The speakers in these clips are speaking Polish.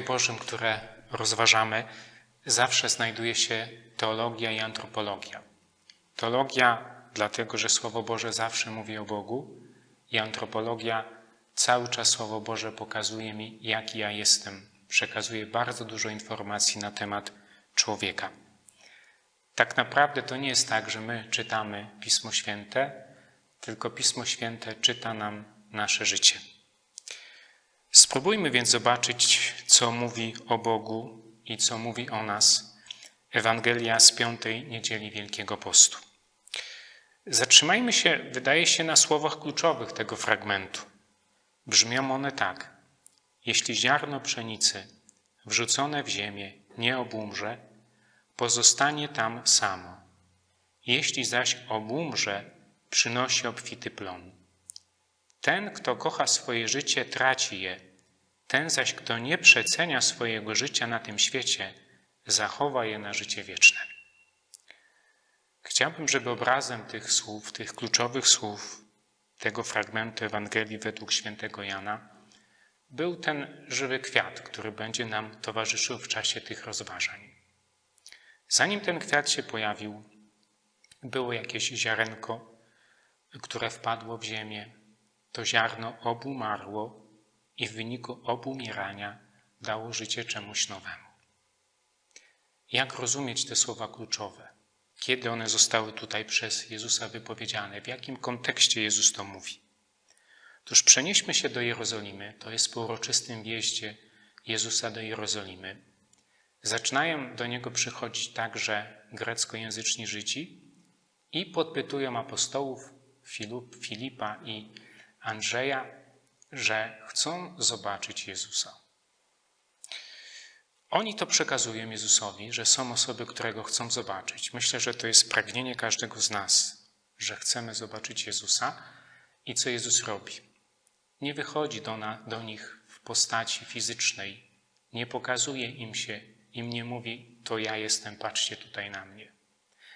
Bożym, które rozważamy, zawsze znajduje się teologia i antropologia. Teologia, dlatego że Słowo Boże zawsze mówi o Bogu, i antropologia, cały czas Słowo Boże pokazuje mi, jaki ja jestem. Przekazuje bardzo dużo informacji na temat człowieka. Tak naprawdę to nie jest tak, że my czytamy Pismo Święte, tylko Pismo Święte czyta nam nasze życie. Spróbujmy więc zobaczyć, co mówi o Bogu i co mówi o nas Ewangelia z piątej niedzieli Wielkiego Postu. Zatrzymajmy się, wydaje się, na słowach kluczowych tego fragmentu. Brzmią one tak. Jeśli ziarno pszenicy wrzucone w ziemię nie obumrze, pozostanie tam samo. Jeśli zaś obumrze, przynosi obfity plon. Ten, kto kocha swoje życie, traci je. Ten zaś, kto nie przecenia swojego życia na tym świecie, zachowa je na życie wieczne. Chciałbym, żeby obrazem tych słów, tych kluczowych słów, tego fragmentu Ewangelii według świętego Jana, był ten żywy kwiat, który będzie nam towarzyszył w czasie tych rozważań. Zanim ten kwiat się pojawił, było jakieś ziarenko, które wpadło w ziemię. To ziarno obumarło i w wyniku obumierania dało życie czemuś nowemu. Jak rozumieć te słowa kluczowe? Kiedy one zostały tutaj przez Jezusa wypowiedziane? W jakim kontekście Jezus to mówi? Otóż przenieśmy się do Jerozolimy. To jest po uroczystym wjeździe Jezusa do Jerozolimy. Zaczynają do Niego przychodzić także greckojęzyczni Żydzi i podpytują apostołów Filipa i Andrzeja, że chcą zobaczyć Jezusa. Oni to przekazują Jezusowi, że są osoby, które go chcą zobaczyć. Myślę, że to jest pragnienie każdego z nas, że chcemy zobaczyć Jezusa i co Jezus robi. Nie wychodzi do, na, do nich w postaci fizycznej, nie pokazuje im się, im nie mówi, to ja jestem, patrzcie tutaj na mnie.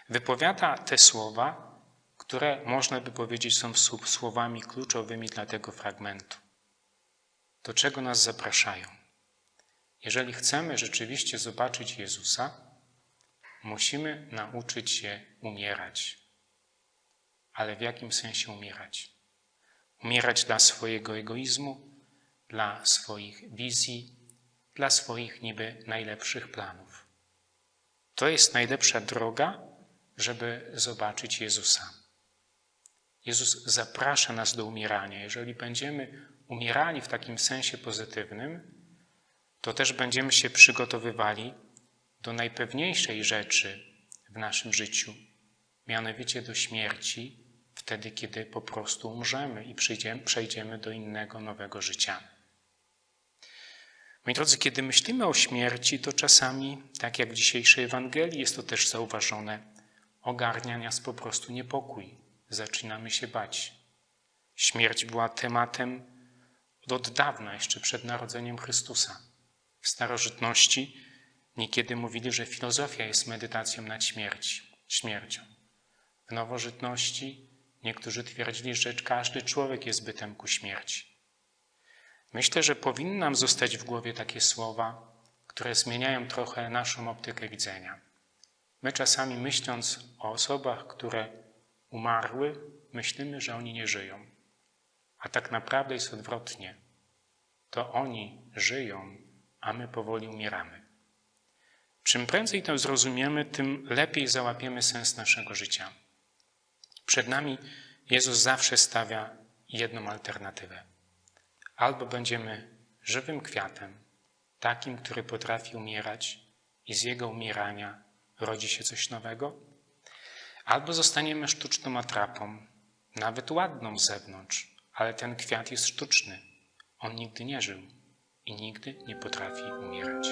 Wypowiada te słowa, które można by powiedzieć są słowami kluczowymi dla tego fragmentu. Do czego nas zapraszają? Jeżeli chcemy rzeczywiście zobaczyć Jezusa, musimy nauczyć się umierać. Ale w jakim sensie umierać? Umierać dla swojego egoizmu, dla swoich wizji, dla swoich niby najlepszych planów. To jest najlepsza droga, żeby zobaczyć Jezusa. Jezus zaprasza nas do umierania. Jeżeli będziemy umierali w takim sensie pozytywnym, to też będziemy się przygotowywali do najpewniejszej rzeczy w naszym życiu, mianowicie do śmierci, wtedy, kiedy po prostu umrzemy i przejdziemy do innego, nowego życia. Moi drodzy, kiedy myślimy o śmierci, to czasami, tak jak w dzisiejszej Ewangelii, jest to też zauważone, ogarnia nas po prostu niepokój. Zaczynamy się bać. Śmierć była tematem od dawna, jeszcze przed narodzeniem Chrystusa. W starożytności niekiedy mówili, że filozofia jest medytacją nad śmierci, śmiercią. W nowożytności niektórzy twierdzili, że każdy człowiek jest bytem ku śmierci. Myślę, że powinny nam zostać w głowie takie słowa, które zmieniają trochę naszą optykę widzenia. My czasami myśląc o osobach, które umarły, myślimy, że oni nie żyją. A tak naprawdę jest odwrotnie. To oni żyją, a my powoli umieramy. Czym prędzej to zrozumiemy, tym lepiej załapiemy sens naszego życia. Przed nami Jezus zawsze stawia jedną alternatywę. Albo będziemy żywym kwiatem, takim, który potrafi umierać i z jego umierania rodzi się coś nowego, albo zostaniemy sztuczną atrapą, nawet ładną z zewnątrz, ale ten kwiat jest sztuczny. On nigdy nie żył i nigdy nie potrafi umierać.